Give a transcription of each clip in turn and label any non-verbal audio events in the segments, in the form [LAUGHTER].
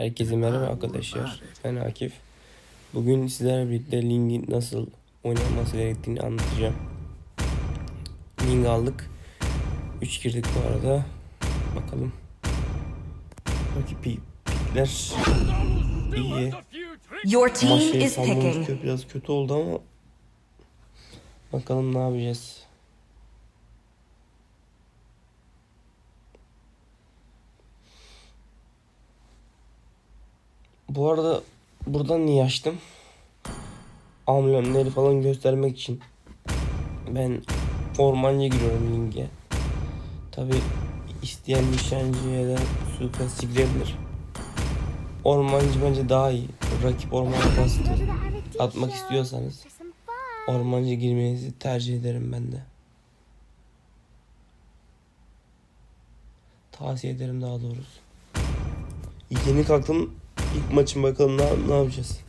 Herkese merhaba arkadaşlar. Ben Akif. Bugün sizlerle birlikte Ling'in nasıl oynanması gerektiğini anlatacağım. Ling aldık. 3 girdik bu arada. Bakalım. Rakip pi- pikler iyi. Your Ama team şey is picking. biraz kötü oldu ama bakalım ne yapacağız. Bu arada buradan niye açtım? Amblemleri falan göstermek için. Ben ormancı giriyorum linke. Tabi isteyen nişancıya da suikastçı girebilir. Ormancı bence daha iyi. Rakip ormana bastı. Atmak istiyorsanız ormancı girmenizi tercih ederim ben de. Tavsiye ederim daha doğrusu. Yeni kalktım. İlk maçın bakalım ne, ne yapacağız.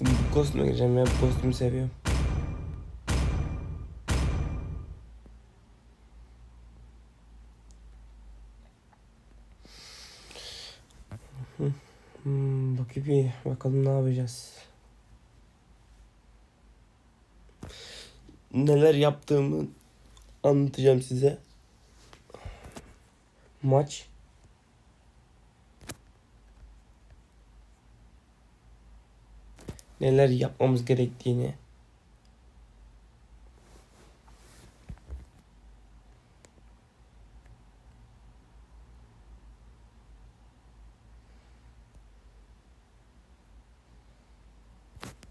Bu kostüme gireceğim ya. Bu kostümü seviyorum. Hmm, bakayım bir bakalım ne yapacağız. Neler yaptığımı anlatacağım size. Maç. Neler yapmamız gerektiğini.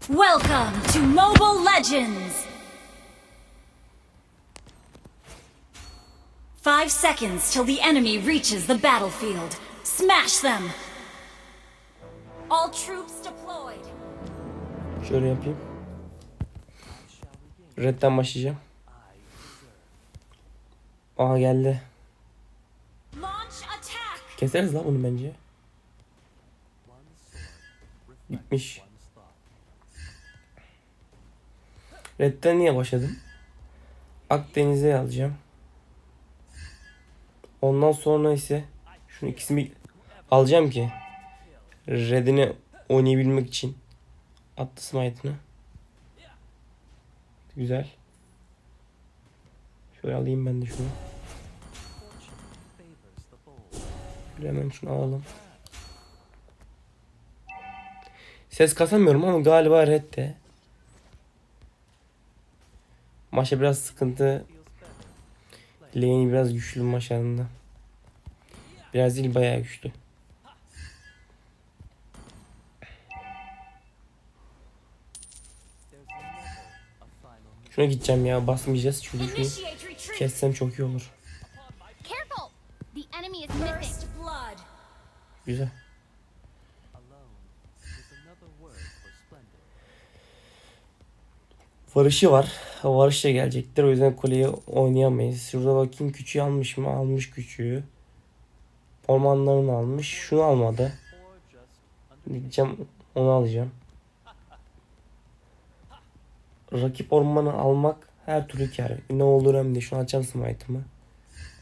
Welcome to Mobile Legends! Five seconds till the enemy reaches the battlefield. Smash them! All troops deployed. Şöyle yapayım. Red'den başlayacağım. Aha geldi. Keseriz lan bunu bence. Gitmiş. Red'den niye başladım? Akdeniz'e alacağım. Ondan sonra ise şunu ikisini alacağım ki Red'ini oynayabilmek için attı smite'ını. Güzel. Şöyle alayım ben de şunu. Şöyle hemen şunu alalım. Ses kasamıyorum ama galiba redde. Maşa biraz sıkıntı. Lane'i biraz güçlü maşalında. Biraz değil bayağı güçlü. Şuna gideceğim ya basmayacağız çünkü şunu kessem çok iyi olur. Güzel. Varışı var. Varış da gelecektir. O yüzden kuleyi oynayamayız. Şurada bakayım küçüğü almış mı? Almış küçüğü. Ormanlarını almış. Şunu almadı. Gideceğim onu alacağım. Rakip ormanı almak her türlü kar. Ne olur hem de şunu açacağım smite'ımı.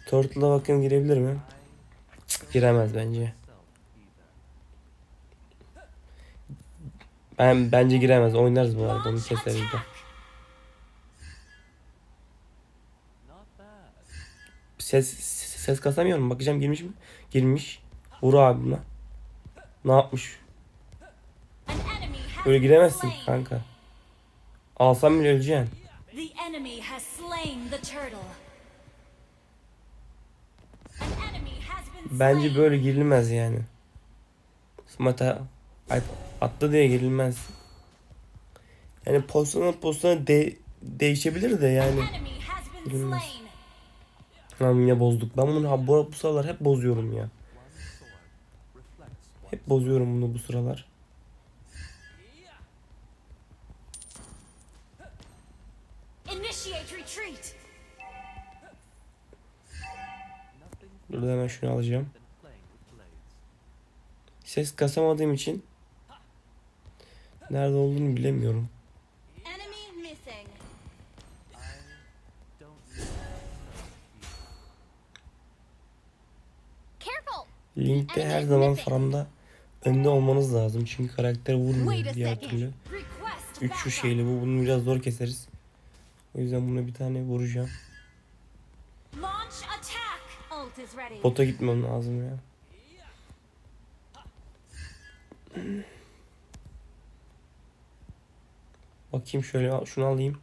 Turtle'a bakın girebilir mi? Cık, giremez bence. Ben bence giremez. Oynarız bu arada. Onu keseriz de. attack! Ses ses kasamıyorum. Bakacağım girmiş mi? Girmiş. Vur abi buna. Ne yapmış? Böyle giremezsin kanka. Alsam bile öleceksin. The enemy has slain the turtle. Bence böyle girilmez yani. Smata attı diye girilmez. Yani pozisyona pozisyona de, değişebilir de yani. Girilmez. Lan yine bozduk. Ben bunu ha, bu, bu sıralar hep bozuyorum ya. Hep bozuyorum bunu bu sıralar. Burada hemen şunu alacağım. Ses kasamadığım için nerede olduğunu bilemiyorum. Link'te her zaman faramda önde olmanız lazım. Çünkü karakter vurmuyor diğer türlü. Request 3 şu backup. şeyli bu. Bunu biraz zor keseriz. O yüzden buna bir tane vuracağım. Launch attack. Ult is ready. Bota gitmem lazım ya. Bakayım şöyle şunu alayım.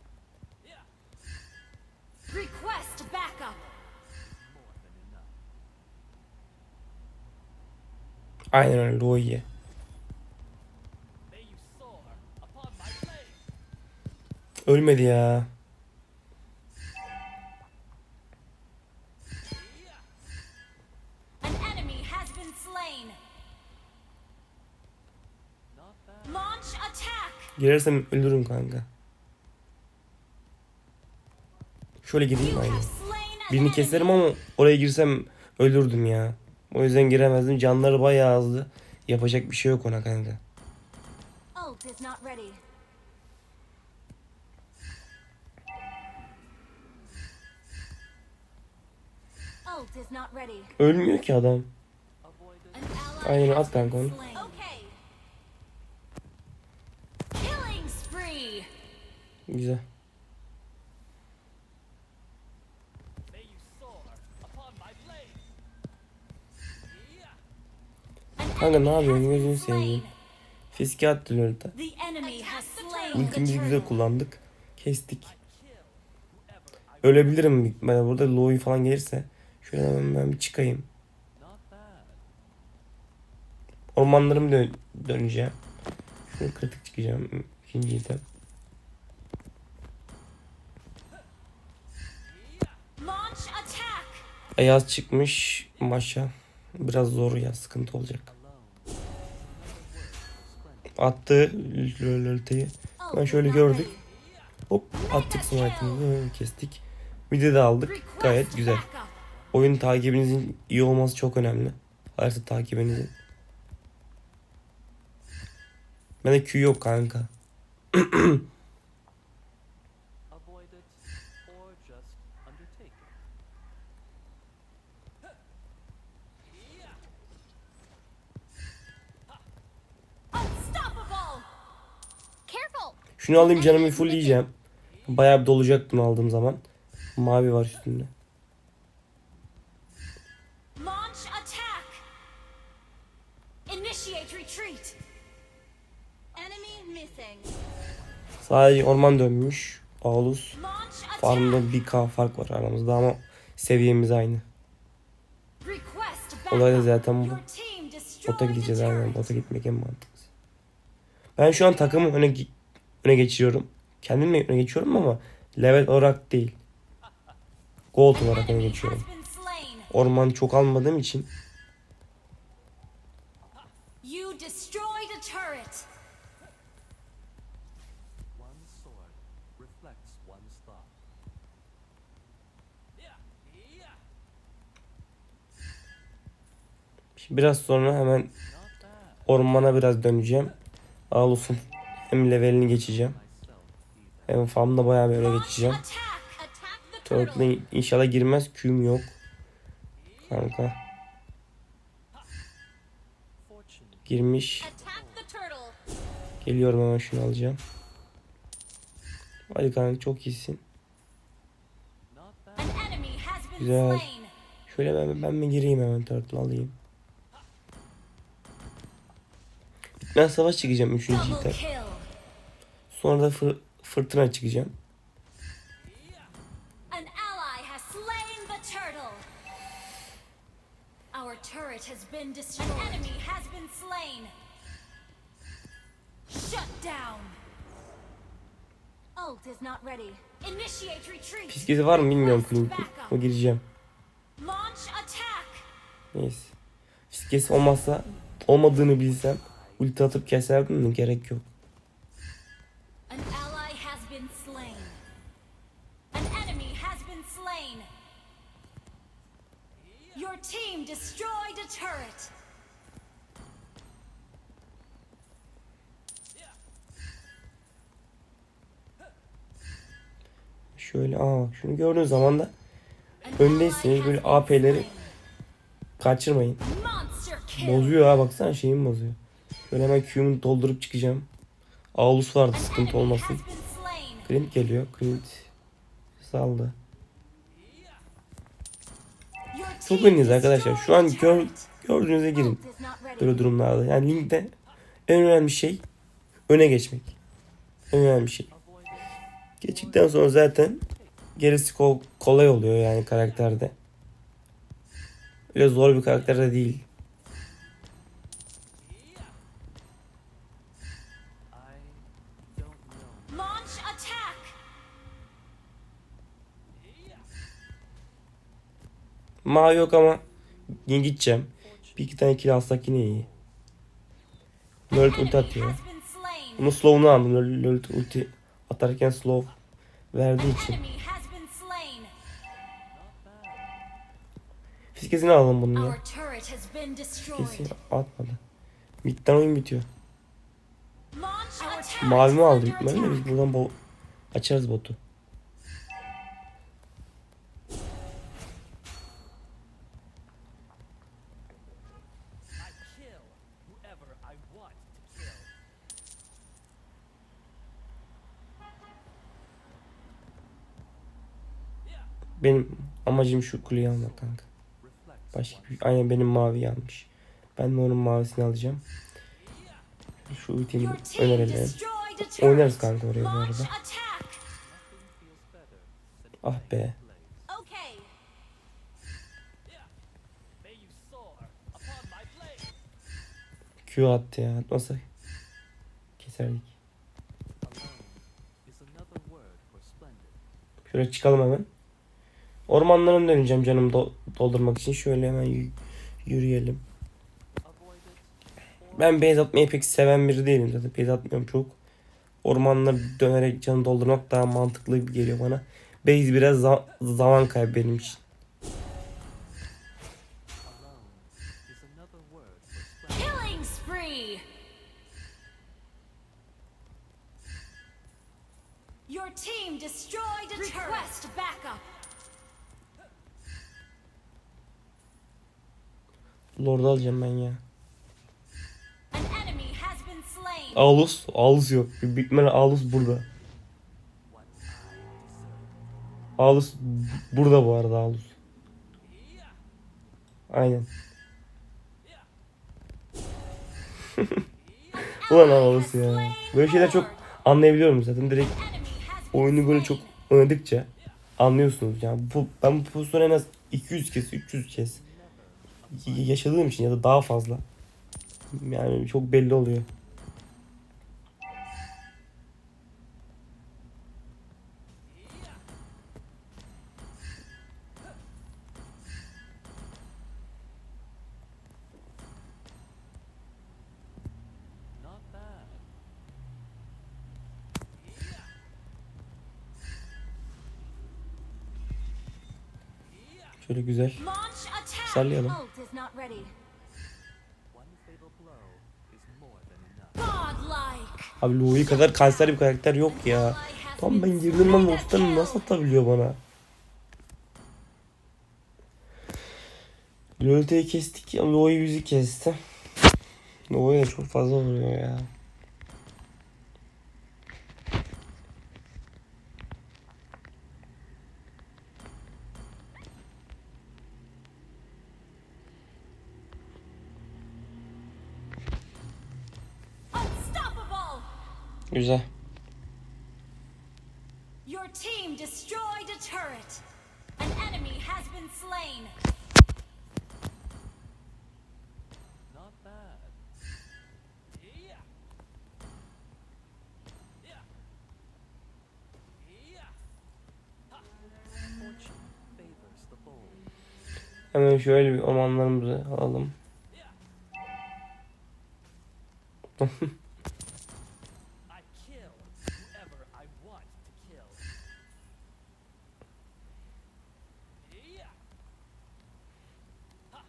Aynen öyle iyi. Ölmedi ya. Girersem ölürüm kanka. Şöyle gireyim an Birini keserim ama oraya girsem ölürdüm ya. O yüzden giremezdim. Canları bayağı azdı. Yapacak bir şey yok ona kanka. Ölmüyor ki adam. Aynen, at kanka onu. Güzel. An Kanka ne yapıyorsun? Gözünü seveyim. Fiske attın orada. Ultimizi güzel kullandık. Kestik. Ölebilirim ben burada Louis falan gelirse. Şöyle hemen ben bir çıkayım. Ormanlarımı dön döneceğim. Şöyle kritik çıkacağım. İkinci item. Ayaz çıkmış maşa. Biraz zor ya sıkıntı olacak. Attı lölteyi. Ben şöyle gördük. Hop attık smite'ımızı kestik. Midi de aldık. Gayet güzel. Oyun takibinizin iyi olması çok önemli. Harita takibinizin. Bende Q yok kanka. [CLEARS THROAT] Şunu alayım canımı full yiyeceğim. Bayağı bir dolacak bunu aldığım zaman. Mavi var üstünde. Sadece orman dönmüş. Attack. Farmda 1k fark var aramızda ama seviyemiz aynı. Olay da zaten bu. Bota gideceğiz aynen. Bota gitmek en mantıklısı. Ben şu an takımı öne, öne geçiriyorum. Kendimle öne geçiyorum ama level olarak değil. Gold olarak öne geçiyorum. Orman çok almadığım için You destroyed a turret. One sword reflects one's thought. Şimdi biraz sonra hemen ormana biraz döneceğim. Ağlus'un hem levelini geçeceğim. Hem farmda bayağı Launch geçeceğim. turtle. İnşallah girmez. Q'm yok. Kanka. Girmiş. Geliyorum hemen şunu alacağım. Hadi kanka çok iyisin. Güzel. Şöyle ben, ben mi gireyim hemen turtle alayım. Bitmez savaş çıkacağım 3. Double item. kill. Sonra da fır- fırtına çıkacağım. Fiskesi var mı bilmiyorum backup. O gireceğim. Neyse. Fiskesi olmazsa olmadığını bilsem ulti atıp keserdim de gerek yok. Team destroyed a turret. Şöyle aa şunu gördüğün zaman da Öndeyseniz böyle AP'leri kaçırmayın. Bozuyor ha baksana şeyimi bozuyor. Şöyle hemen Q'mu doldurup çıkacağım. Aulus vardı sıkıntı olmasın. Clint geliyor. Clint saldı. Çok önünüz arkadaşlar. Şu an gör, gördüğünüze girin. Böyle durumlarda. Yani linkte en önemli şey öne geçmek. En önemli şey. Geçtikten sonra zaten gerisi kol- kolay oluyor yani karakterde. Öyle zor bir karakter de değil. Ma yok ama yine gideceğim. Bir iki tane kill alsak yine iyi. An Lurk ulti atıyor. Bunun slow'unu aldım. Lurk ulti atarken slow verdiği için. Fiskesini alalım bunun Our ya. Fiskesini atmadı. Midden oyun bitiyor. Mavi mi aldı bitmedi de biz buradan bo açarız botu. Benim amacım şu kuleyi almak kanka. Başka bir, aynen benim mavi almış. Ben de onun mavisini alacağım. Şu ultimi önerelim. Oynarız kanka oraya bu arada. Ah be. Q attı ya. Atmasa keserdik. Şöyle çıkalım hemen. Ormanlarını döneceğim canım do- doldurmak için. Şöyle hemen yürüyelim. Ben base atmayı pek seven biri değilim zaten. Base atmıyorum çok. Ormanları dönerek canı doldurmak daha mantıklı geliyor bana. Base biraz za- zaman kaybı benim için. Your team destroyed a turret. Request backup. Lord'u alacağım ben ya. Alus. Alus yok. Büyük ihtimalle Alus burada. Alus burada bu arada Alus. Aynen. [LAUGHS] Ulan Alus ya. Böyle şeyler çok anlayabiliyorum zaten. Direkt oyunu böyle çok oynadıkça anlıyorsunuz. Yani bu, ben bu pozisyonu en az 200 kez, 300 kez yaşadığım için ya da daha fazla. Yani çok belli oluyor. Şöyle güzel. Sallayalım. Ult is not ready. One fatal blow is more than enough. Godlike. Abi Louis kadar kanser bir karakter yok ya. Tam ben girdim ben Lost'tan nasıl atabiliyor bana? Loyalty'yi kestik ya Louis yüzü kesti. Louis çok fazla vuruyor ya. Güzel. Your team destroyed a turret. An enemy has been slain. Not bad. Yeah. Yeah. Yeah. Ha. Fortune favors the bold. Hemen şöyle bir ormanlarımızı alalım. I kill whoever I want to kill. Yeah. Ha.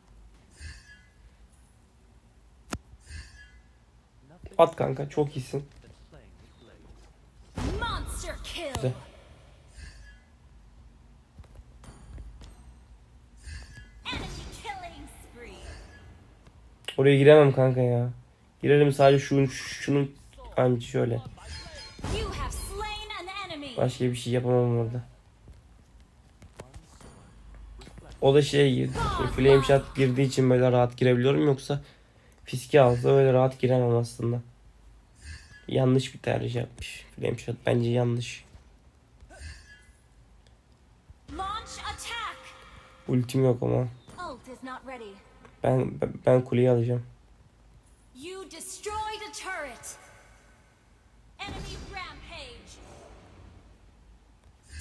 Nothing At kanka çok iyisin. Güzel. Oraya giremem kanka ya. Girerim sadece şunun şunun anca şöyle. Başka bir şey yapamam orada. O da şey girdi. Flame shot girdiği için böyle rahat girebiliyorum yoksa fiske alsa öyle rahat giremem aslında. Yanlış bir tercih yapmış. Flame shot bence yanlış. Ultim yok ama. Ben ben, kuleyi alacağım. You destroyed a turret. Enemy rampage.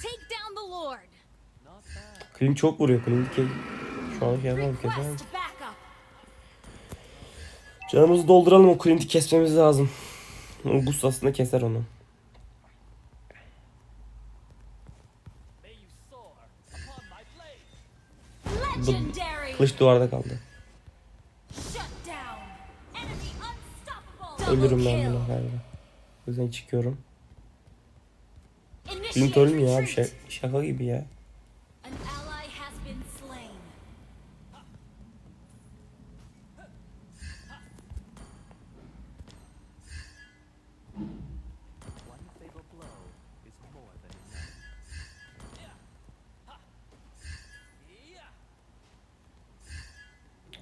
Take down the Lord. Not bad. Clint çok vuruyor. Ke- şu an şey yapalım kesemem. Canımızı dolduralım o Clint'i kesmemiz lazım. Gus aslında keser onu. Legendary. Kılıç duvarda kaldı. Ölürüm ben buna galiba. O yüzden çıkıyorum. Clint ölmüyor abi retreat. şey, şaka gibi ya.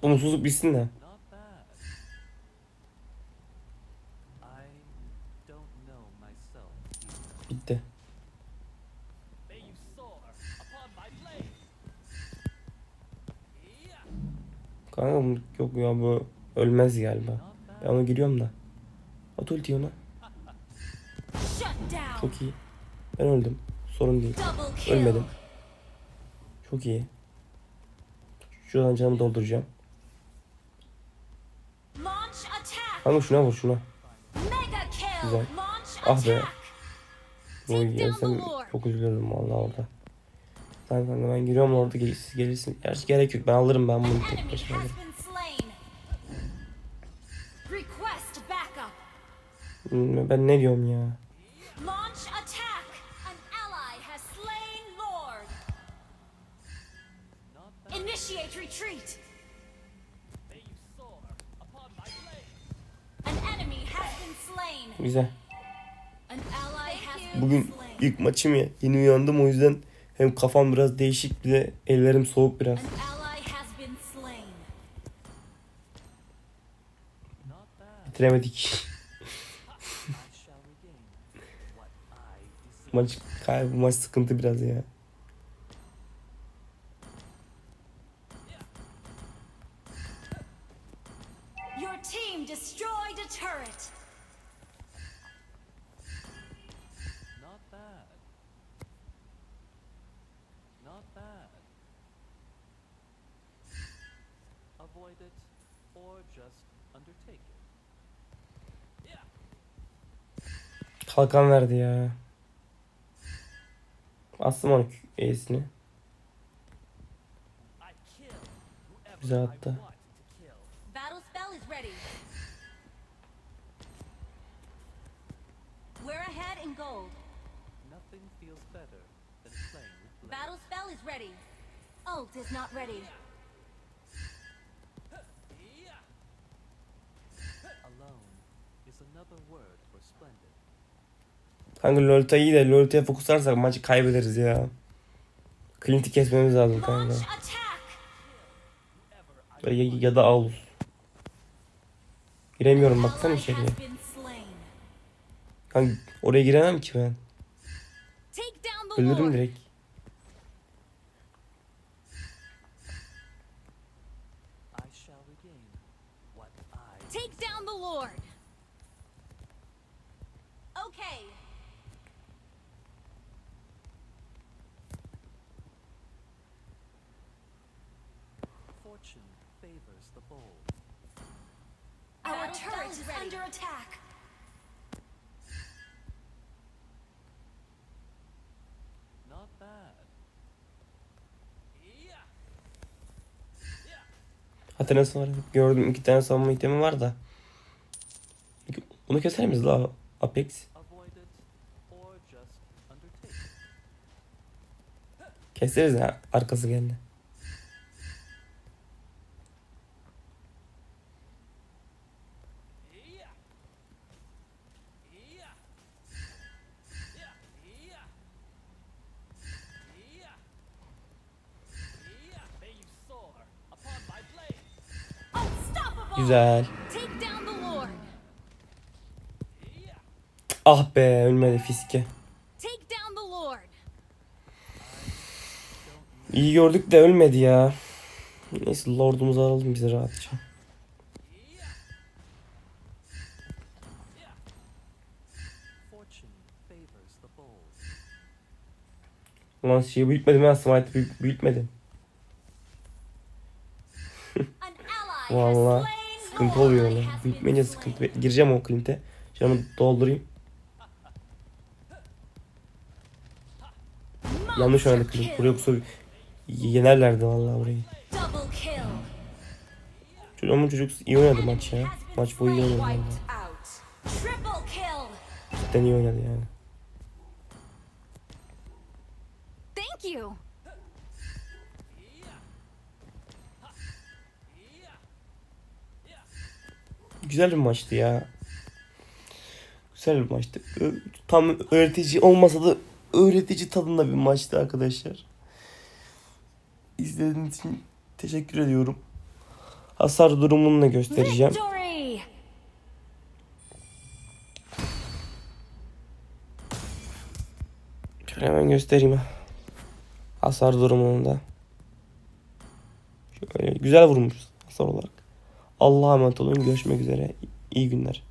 Umutsuzluk bitsin de. Bitti. Kanka bu- yok ya bu ölmez galiba. Ben ona giriyorum da. At ultiyi ona. Çok iyi. Ben öldüm. Sorun değil. Ölmedim. Çok iyi. Şuradan canımı dolduracağım. Kanka şuna vur şuna. Güzel. Ah be. attack. Bu Take down yesem the Lord. çok üzülürdüm vallahi orada. Tamam kanka ben giriyorum orada siz gelirsin. Gerçi gerek yok ben alırım ben bunu tek başıma alırım. Hmm, Ben ne diyorum ya? Güzel. Bugün ilk maçım ya. Yeni uyandım o yüzden hem kafam biraz değişik bir de ellerim soğuk biraz. Bitiremedik. [LAUGHS] Maç kaybı maç sıkıntı biraz ya. Kalkan verdi ya. Bastım onu E'sini. Güzel attı. Battle spell is ready. We're ahead in gold. Nothing feels better than playing with blade. Battle spell is ready. Ult is not ready. Yeah. Alone is another word for splendid. Kanka Lolita iyi de Lolita'ya fokuslarsak maçı kaybederiz ya. Clint'i kesmemiz lazım kanka. Ya, ya da Aulus. Giremiyorum baksana içeriye. Kanka oraya giremem ki ben. Ölürüm direkt. I shall regain what I Take down the Lord. Okay. Fortune favors the bold. Our Battle spell turret is is ready. under attack. Not bad. Yeah. Yeah. Atenas var. Gördüm iki tane savunma itemi var da. Bunu keser miyiz la Apex? Keseriz ya arkası geldi. Güzel. Ah be ölmedi fiske. İyi gördük de ölmedi ya. Neyse lordumuzu alalım bize rahatça. Ulan şeyi büyütmedim ben smite büyü- büyütmedim. [LAUGHS] An sıkıntı oluyor öyle. slain. sıkıntı. Gireceğim o klinte. Canımı doldurayım. Yanlış oynadık klint. Buraya yoksa yenerlerdi vallahi burayı. Çocuk, ama çocuk iyi oynadı maç ya. Maç boyu iyi oynadı. kill. Cidden iyi oynadı yani. Thank you. Güzel bir maçtı ya. Güzel bir maçtı. Tam öğretici olmasa da öğretici tadında bir maçtı arkadaşlar. İzlediğiniz için teşekkür ediyorum. Hasar durumunu da göstereceğim. Şöyle hemen göstereyim. Hasar durumunu da. Şöyle güzel vurmuş hasar olarak. Allah'a emanet olun. Görüşmek üzere. İyi günler.